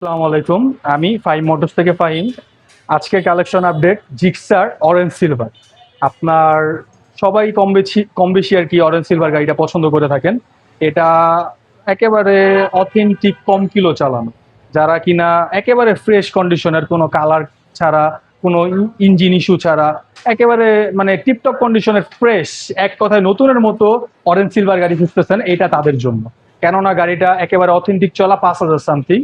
আসসালামু আলাইকুম। আমি ফাইম মোটরস থেকে ফাহিম। আজকে collection update Gixxer orange silver. আপনার সবাই কম বেশি কম বেশি আর কি অরেঞ্জ সিলভার গাড়িটা পছন্দ করে থাকেন। এটা একেবারে অথেন্টিক কম কিলো চালানো। যারা কিনা একেবারে ফ্রেশ কন্ডিশনের কোনো কালার ছাড়া, কোনো ইঞ্জিন ইস্যু ছাড়া, একেবারে মানে টিপটপ কন্ডিশনের ফ্রেশ এক কথায় নতুনের মতো অরেঞ্জ সিলভার গাড়ি খুঁজতেছেন, এটা তাদের জন্য। কেননা গাড়িটা একেবারে অথেন্টিক চলা পাঁচ হাজার সামথিং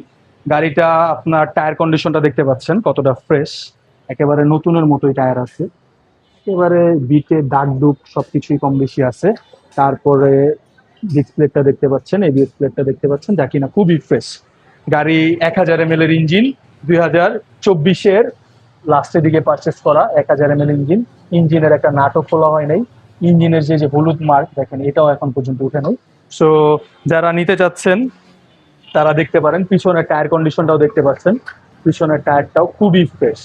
গাড়িটা আপনার টায়ার কন্ডিশনটা দেখতে পাচ্ছেন, কতটা ফ্রেশ একেবারে নতুনের মতোই টায়ার আছে। একেবারে বিটে দাগ দুগ সবকিছুই কম বেশি আছে। তারপরে ডিসপ্লেটা দেখতে পাচ্ছেন এবিএস প্লেটটা দেখতে পাচ্ছেন, যা কিনা খুবই ফ্রেশ গাড়ি এক হাজার এম এর ইঞ্জিন দুই হাজার চব্বিশের লাস্টের দিকে পারচেস করা এক হাজার এম এল ইঞ্জিন ইঞ্জিনের একটা নাটক খোলা হয় নাই। ইঞ্জিনের যে যে হলুদ মার্ক দেখেন এটাও এখন পর্যন্ত উঠে নাই। সো যারা নিতে চাচ্ছেন তারা দেখতে পারেন, পিছনের টায়ার কন্ডিশনটাও দেখতে পাচ্ছেন। পিছনের টায়ারটাও খুবই ফ্রেশ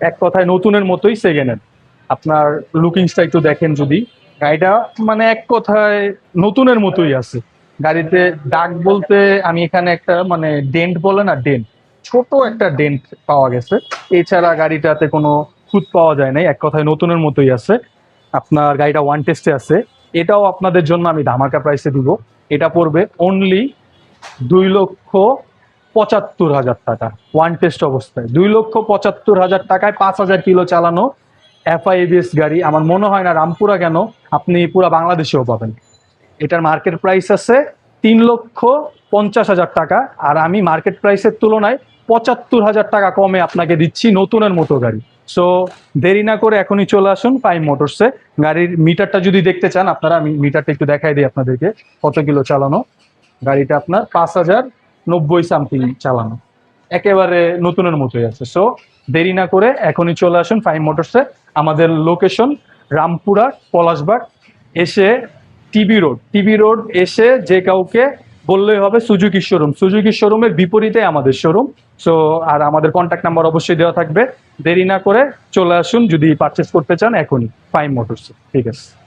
এক কথায় নতুনের মতোই সেকেন্ডের আপনার লুকিংসটা একটু দেখেন যদি। গাড়িটা মানে এক কথায় নতুনের মতোই আছে। গাড়িতে দাগ বলতে আমি এখানে একটা মানে ডেন্ট বলে না ডেন্ট ছোট একটা ডেন্ট পাওয়া গেছে। এছাড়া গাড়িটাতে কোনো খুঁত পাওয়া যায় নাই। এক কথায় নতুনের মতোই আছে। আপনার গাড়িটা ওয়ান টেস্টে আছে। এটাও আপনাদের জন্য আমি ধামাকা প্রাইসে দিব। এটা পড়বে অনলি দুই লক্ষ পঁচাত্তর হাজার টাকা। ওয়ান টেস্ট অবস্থায়। দুই লক্ষ পঁচাত্তর হাজার টাকায় পাঁচ হাজার কিলো চালানো এফআইবিএস গাড়ি। আমার মনে হয় না রামপুরা কেন আপনি পুরো বাংলাদেশেও পাবেন। এটার মার্কেট প্রাইস আছে তিন লক্ষ পঞ্চাশ হাজার টাকা। আর আমি মার্কেট প্রাইসের তুলনায় পঁচাত্তর হাজার টাকা কমে আপনাকে দিচ্ছি নতুনের মতো গাড়ি। সো দেরি না করে এখনই চলে আসুন ফাইভ মোটরসে গাড়ির মিটারটা যদি দেখতে চান, আপনারা আমি মিটারটা একটু দেখাই দিই আপনাদেরকে। কত কিলো চালানো? গাড়িটা আপনার পাঁচ হাজার নব্বই সামথিং চালানো। একেবারে নতুনের মতোই আছে। সো দেরি না করে এখনই চলে আসুন ফাইভ মোটরসে আমাদের লোকেশন রামপুরা, পলাশবাগ। এসে টিবি রোড টিবি রোড এসে যে কাউকে বললেই হবে সুজুকি শোরুম সুজুকি শোরুমের বিপরীতে আমাদের শোরুম সো আর আমাদের কন্ট্যাক্ট নাম্বার অবশ্যই দেওয়া থাকবে। দেরি না করে চলে আসুন, যদি পারচেস করতে চান, এখনই ফাইভ মোটরস ঠিক আছে।